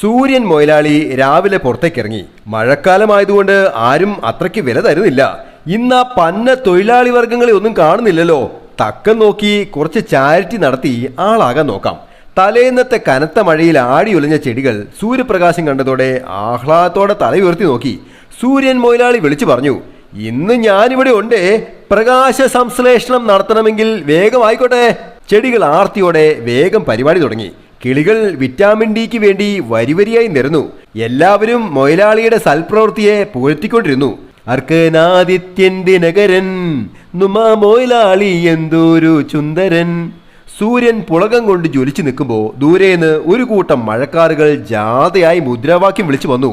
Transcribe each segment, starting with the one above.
സൂര്യൻ മൊയലാളി രാവിലെ പുറത്തേക്കിറങ്ങി. മഴക്കാലമായതുകൊണ്ട് ആരും അത്രയ്ക്ക് വില തരുന്നില്ല. ഇന്ന് ആ പന്ന തൊഴിലാളി വർഗങ്ങളെ ഒന്നും കാണുന്നില്ലല്ലോ. തക്കം നോക്കി കുറച്ച് ചാരിറ്റി നടത്തി ആളാകാൻ നോക്കാം. തലേന്നത്തെ കനത്ത മഴയിൽ ആടിയൊലിഞ്ഞ ചെടികൾ സൂര്യപ്രകാശം കണ്ടതോടെ ആഹ്ലാദത്തോടെ തല ഉയർത്തി നോക്കി. സൂര്യൻ മൊയലാളി വിളിച്ചു പറഞ്ഞു ഇന്ന് ഞാനിവിടെ ഉണ്ടേ. പ്രകാശ സംശ്ലേഷണം നടത്തണമെങ്കിൽ വേഗം ആയിക്കോട്ടെ. ചെടികൾ ആർത്തിയോടെ വേഗം പരിപാടി തുടങ്ങി. കിളികൾ വിറ്റാമിൻ ഡിക്ക് വേണ്ടി വരിവരിയായി നിരന്നു. എല്ലാവരും മൊയലാളിയുടെ സൽപ്രവൃത്തിയെ പുകഴ്ത്തിക്കൊണ്ടിരുന്നു. അർക്കനാദിത്യൻ ദിനകരൻ നുമാ മൊയലാളി എന്തോരു ചുന്ദരൻ. സൂര്യൻ പുളകം കൊണ്ട് ജ്വലിച്ചു നിൽക്കുമ്പോൾ ദൂരേന്ന് ഒരു കൂട്ടം മഴക്കാറുകൾ ജാഥയായി മുദ്രാവാക്യം വിളിച്ചു വന്നു.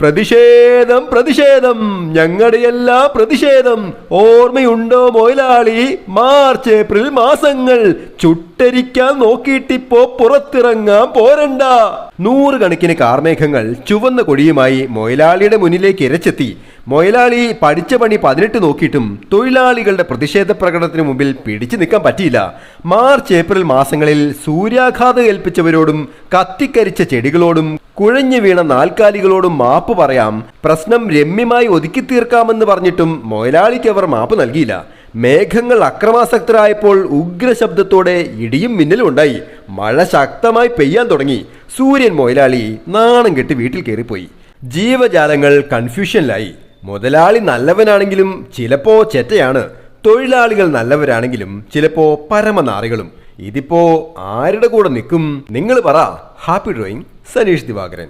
പ്രതിഷേധം പ്രതിഷേധം. ഞങ്ങളുടെ എല്ലാ പ്രതിഷേധം. ഓർമ്മയുണ്ടോ മൊയലാളി? മാർച്ച് ഏപ്രിൽ മാസങ്ങൾ. ചുട്ടരിക്കാൻ നോക്കിയിട്ടിപ്പോ പുറത്തിറങ്ങാൻ പോരണ്ട. നൂറുകണക്കിന് കാർമേഘങ്ങൾ ചുവന്ന കൊടിയുമായി മൊയലാളിയുടെ മുന്നിലേക്ക് ഇരച്ചെത്തി. മൊയലാളി പഠിച്ച പണി പതിനെട്ട് നോക്കിയിട്ടും തൊഴിലാളികളുടെ പ്രതിഷേധ പ്രകടനത്തിന് മുമ്പിൽ പിടിച്ചു നിൽക്കാൻ പറ്റിയില്ല. മാർച്ച് ഏപ്രിൽ മാസങ്ങളിൽ സൂര്യാഘാതം ഏൽപ്പിച്ചവരോടും കത്തിക്കരിച്ച ചെടികളോടും കുഴഞ്ഞു വീണ നാൽക്കാലികളോടും മാപ്പ് പറയാം. പ്രശ്നം രമ്യമായി ഒതുക്കി തീർക്കാമെന്ന് പറഞ്ഞിട്ടും മൊയലാളിക്ക് അവർ മാപ്പ് നൽകിയില്ല. മേഘങ്ങൾ അക്രമാസക്തരായപ്പോൾ ഉഗ്രശബ്ദത്തോടെ ഇടിയും മിന്നലും ഉണ്ടായി. മഴ ശക്തമായി പെയ്യാൻ തുടങ്ങി. സൂര്യൻ മൊയലാളി നാണം കെട്ടി വീട്ടിൽ കയറിപ്പോയി. ജീവജാലങ്ങൾ കൺഫ്യൂഷനിലായി. മുതലാളി നല്ലവനാണെങ്കിലും ചിലപ്പോ ചെറ്റയാണ്. തൊഴിലാളികൾ നല്ലവരാണെങ്കിലും ചിലപ്പോ പരമനാറികളും. ഇതിപ്പോ ആരുടെ കൂടെ നിൽക്കും? നിങ്ങൾ പറ. Happy drawing. സനീഷ് ദിവാകരൻ